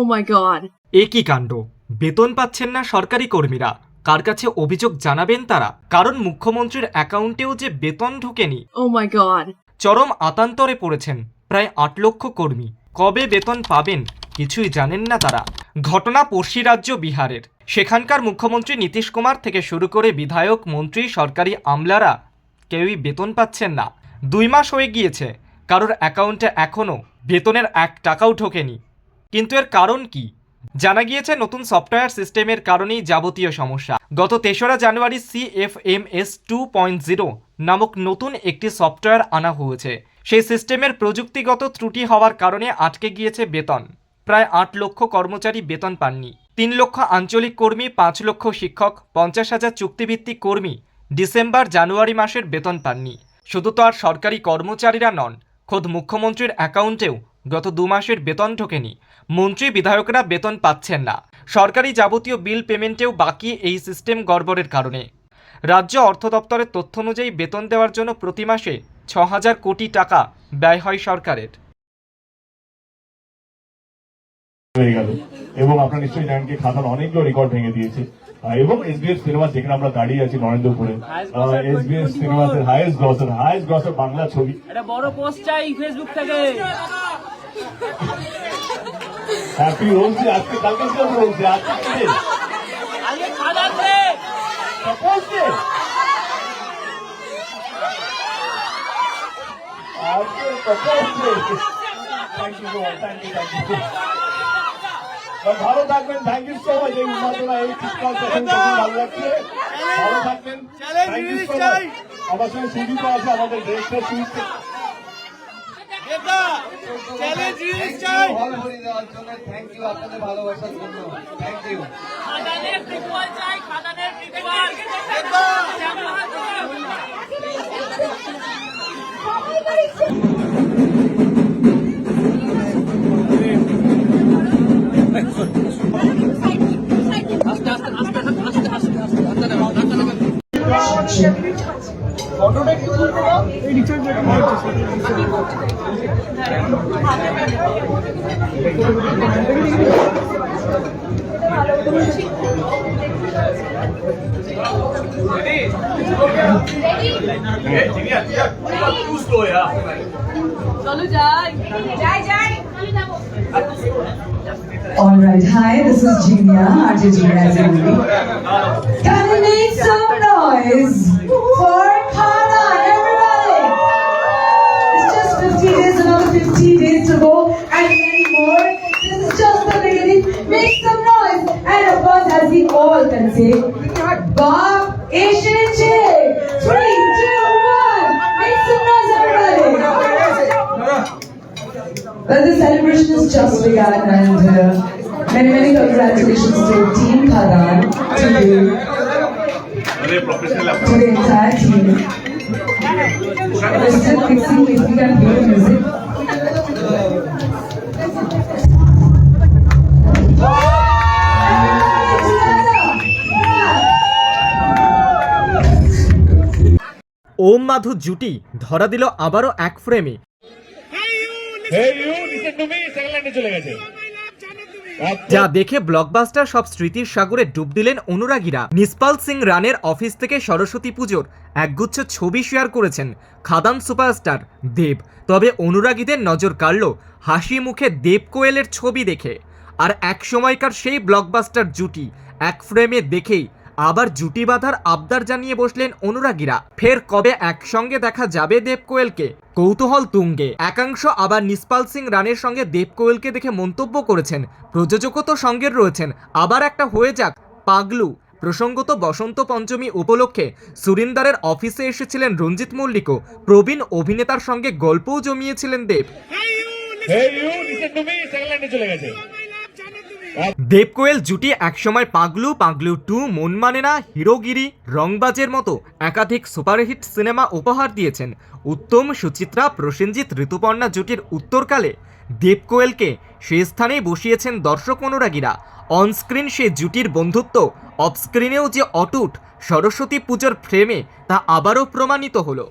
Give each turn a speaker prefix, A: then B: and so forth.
A: My god.
B: একই কাণ্ড? বেতন পাচ্ছেন না সরকারি কর্মীরা। কার কাছে অভিযোগ জানাবেন তারা? কারণ মুখ্যমন্ত্রীর অ্যাকাউন্টেও যে বেতন ঢোকেনি।
A: Oh my god.
B: চরম আতান্তরে পড়েছেন প্রায় আট লক্ষ কর্মী। কবে বেতন পাবেন কিছুই জানেন না তারা। ঘটনা পড়শি রাজ্য বিহারের। সেখানকার মুখ্যমন্ত্রী নীতিশ কুমার থেকে শুরু করে বিধায়ক মন্ত্রী সরকারি আমলারা কেউই বেতন পাচ্ছেন না। দুই মাস হয়ে গিয়েছে। কারোর অ্যাকাউন্টে এখনও বেতনের এক টাকাও ঢোকেনি। কিন্তু এর কারণ কি? জানা গিয়েছে, নতুন সফটওয়্যার সিস্টেমের কারণেই যাবতীয় সমস্যা। গত তেসরা জানুয়ারি সিএফএমএস টু পয়েন্ট জিরো নামক নতুন একটি সফটওয়্যার আনা হয়েছে। সেই সিস্টেমের প্রযুক্তিগত ত্রুটি হওয়ার কারণে আটকে গিয়েছে বেতন। প্রায় আট লক্ষ কর্মচারী বেতন পাননি। তিন লক্ষ আঞ্চলিক কর্মী, পাঁচ লক্ষ শিক্ষক, পঞ্চাশ হাজার চুক্তিভিত্তিক কর্মী ডিসেম্বর জানুয়ারি মাসের বেতন পাননি। শুধু তো আর সরকারি কর্মচারীরা নন খোদ মুখ্যমন্ত্রীর অ্যাকাউন্টেও গত দু মাসের বেতন ঢোকেনি। মন্ত্রী বিধায়করা বেতন পাচ্ছেন না। সরকারি যাবতীয় বিল পেমেন্টেও বাকি এই সিস্টেম গড়বড়ের কারণে। রাজ্য অর্থ দপ্তরের তথ্য অনুযায়ী বেতন দেওয়ার জন্য প্রতি মাসে ছ হাজার কোটি টাকা ব্যয় হয় সরকারের।
C: হয়ে গেল। এবং আপনারা নিশ্চয়ই জানেন কি খাতার অনেকগুলো রেকর্ড ভেঙে দিয়েছে। এবং এসবিএস সিনেমা যেখানে আমরা দাঁড়িয়ে আছি নরেন্দ্রপুরে SBS সিনেমাসের highest grosser highest grosser Bangla ছবি।
D: একটা বড় পোস্ট চাই ফেসবুক থেকে।
C: হ্যাপি হচ্ছে আজকে কালকে কি হবে বলছে আজকে কি day?
D: আগে খাদাতে
C: Suppose আজকে so much, thank ভালো থাকবেন। থ্যাংক ইউ সো মাচ এই উন্মাদনা এই চিৎকার সেশন ভালো লাগছে। ভালো থাকবেন। থ্যাংক ইউ সো মাচ আমার সঙ্গে সুজিত আছে আমাদের ডিরেক্টর সুজিত।
E: দেওয়ার জন্য থ্যাংক ইউ আপনাদের ভালোবাসার জন্য। থ্যাংক ইউ
D: খাদানের প্রিকুয়াল চাই খাদানের
F: All right, hi, this is Genia, RJ Genia গেছে বাপ এসেছে three two everybody Well, the celebration has just begun and uh, many, many congratulations to Team Khadan, to you, to the entire team. We're still if you can play music.
B: Om Madhu জুটি ধরা দিল আবারও এক ফ্রেমে যা দেখে blockbuster সব স্মৃতির সাগরে ডুব দিলেন অনুরাগীরা। নিসপাল সিং রানের অফিস থেকে সরস্বতী পুজোর একগুচ্ছ ছবি শেয়ার করেছেন খাদান সুপারস্টার দেব। তবে অনুরাগীদের নজর কাড়ল হাসি মুখে দেব কোয়েলের ছবি দেখে। আর এক সময়কার সেই ব্লকবাস্টার জুটি এক ফ্রেমে দেখেই আবার জুটি বাঁধার আবদার জানিয়ে বসলেন অনুরাগীরা। ফের কবে একসঙ্গে দেখা যাবে দেব কোয়েলকে কৌতূহল তুঙ্গে। একাংশ আবার নিসপাল সিং রানের সঙ্গে দেব কোয়েলকে দেখে মন্তব্য করেছেন। প্রযোজকও তো সঙ্গের রয়েছেন। আবার একটা হয়ে যাক। পাগলু। প্রসঙ্গত বসন্ত পঞ্চমী উপলক্ষে সুরিন্দারের অফিসে এসেছিলেন রঞ্জিত মল্লিকও। প্রবীণ অভিনেতার সঙ্গে গল্পও জমিয়েছিলেন দেব।
C: চলে গেছে।
B: দেব কোয়েল জুটি একসময় পাগলু পাগলু টু, মন মানে না, হিরোগিরি, রংবাজের মতো একাধিক সুপারহিট সিনেমা উপহার দিয়েছেন। উত্তম সুচিত্রা, প্রসেনজিৎ ঋতুপর্ণা জুটির উত্তরকালে দেব কোয়েলকে সে স্থানেই বসিয়েছেন দর্শক অনুরাগীরা। অনস্ক্রিন সে জুটির বন্ধুত্ব, অফস্ক্রিনেও যে অটুট সরস্বতী পুজোর ফ্রেমে তা আবারও প্রমাণিত হলো।